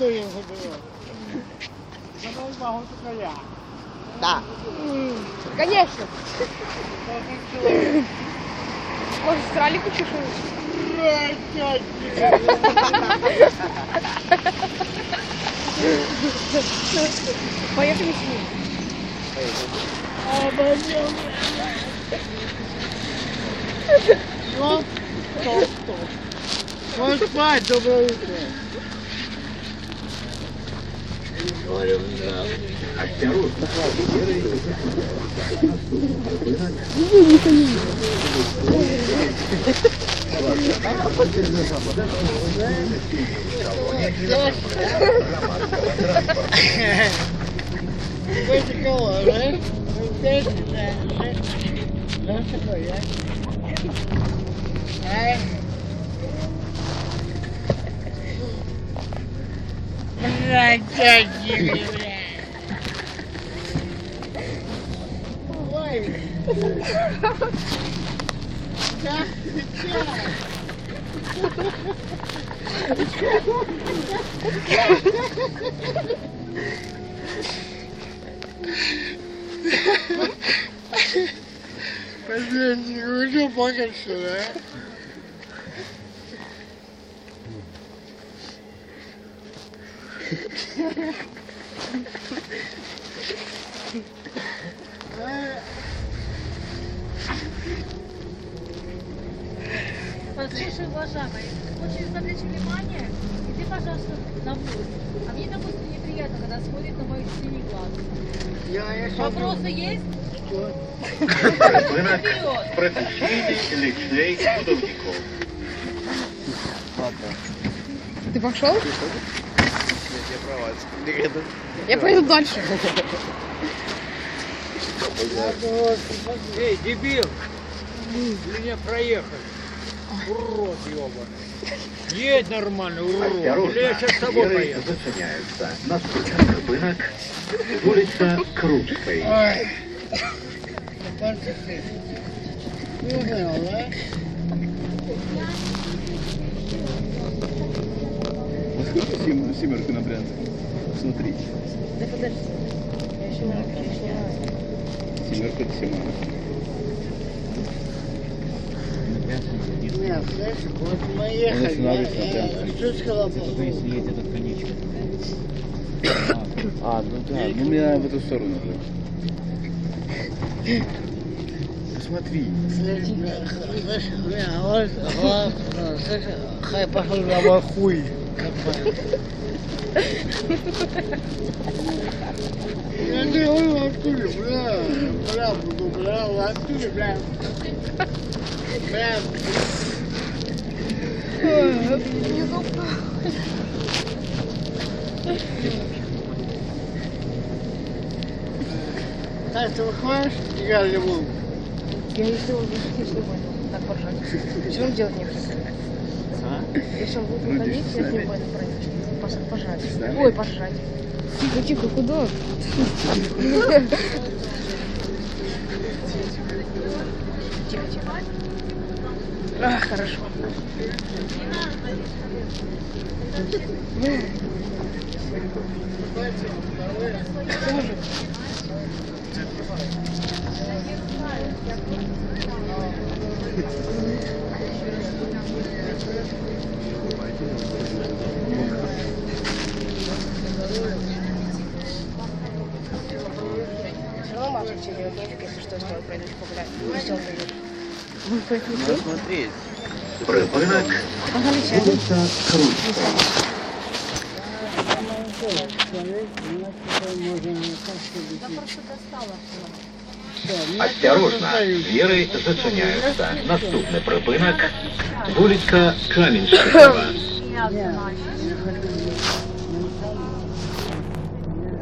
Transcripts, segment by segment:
ніхто його я. Да. Конечно. Может, с кралику чешешь? Поехали с ним. Ну, стоп, стоп. Ну, спать, доброе утро. Вы кого, да? Вы да? Да, такой, да? Ай. Братья, Ой. Да, Блин, не хочу плакать сюда. Послушай, уважаемый, очень привлечь внимание, иди, пожалуйста, на вход. А мне, допустим, неприятно, когда смотрит на мой синий глаз. Я, я смотрю. Вопросы есть? Ринок Вперед! професійний ліцей трудовиків. Ты пошел? Я пойду дальше. Эй, дебил! Меня проехали. Урод ебаный. Едь нормально, урод. Или я сейчас с тобой поеду. зачиняються. Наступний припинок вулиця Крупської. Ой. Ну, понял, да? Сем- семерку на Брянск. Смотри. Да подожди. Я еще не Семерка это семерка. Нет, слышь, вот мы ехали. я- Брянской. я- Что сказал? едет этот конечный. А, ну да, ну меня в эту сторону же. Посмотри. Слышь, бля, слышь, бля, вот, вот, слышь, хай пошел на мой хуй. Я не в натуре, бля, бля, бля, натуре, бля. Бля, так, ты выходишь? Я не буду. Я если он будет я ж не понял. Так поржать. Что он делать не будет? Будет Ну, выходить, я с ним сами. пойду пройти. Пожать. Ой, пожать. Тихо, тихо, куда? Тихо, тихо. А, хорошо. Тоже. Все все делать нефиг, если что, с тобой пройдешь погулять. Все, придешь. Вы поэтому Надо смотреть. Припинок вулиця достала. Осторожно, двери зачиняються. Наступний припинок вулиця Камінського.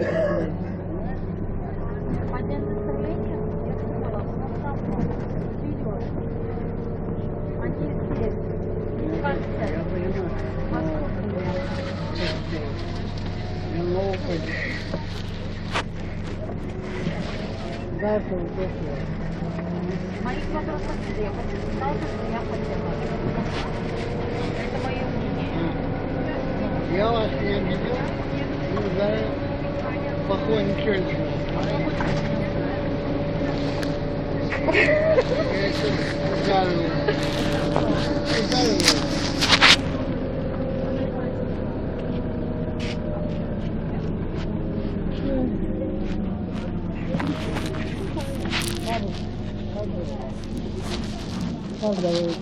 Я здесь. Кажется, Моих вопросов нет. Я хочу сказать, что я. Это мое мнение. Я вас не обидел. Ну, за плохое ничего еще ударил.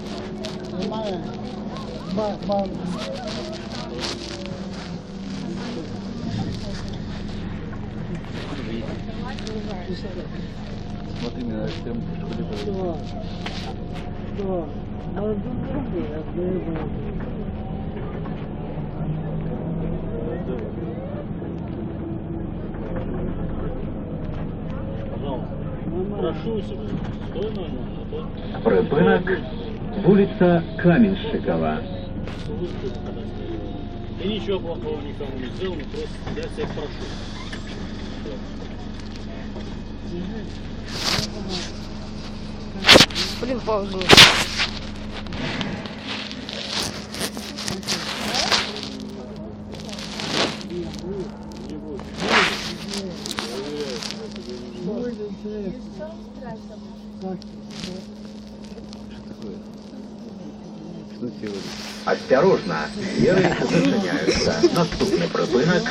Прям Да. Да. Надо другое, а а Припинок. Вулиця стоял. И ничего плохого никому не сделал, но просто я тебя прошу. Блин, паузу. Осторожно, віри зачиняються. Наступний припинок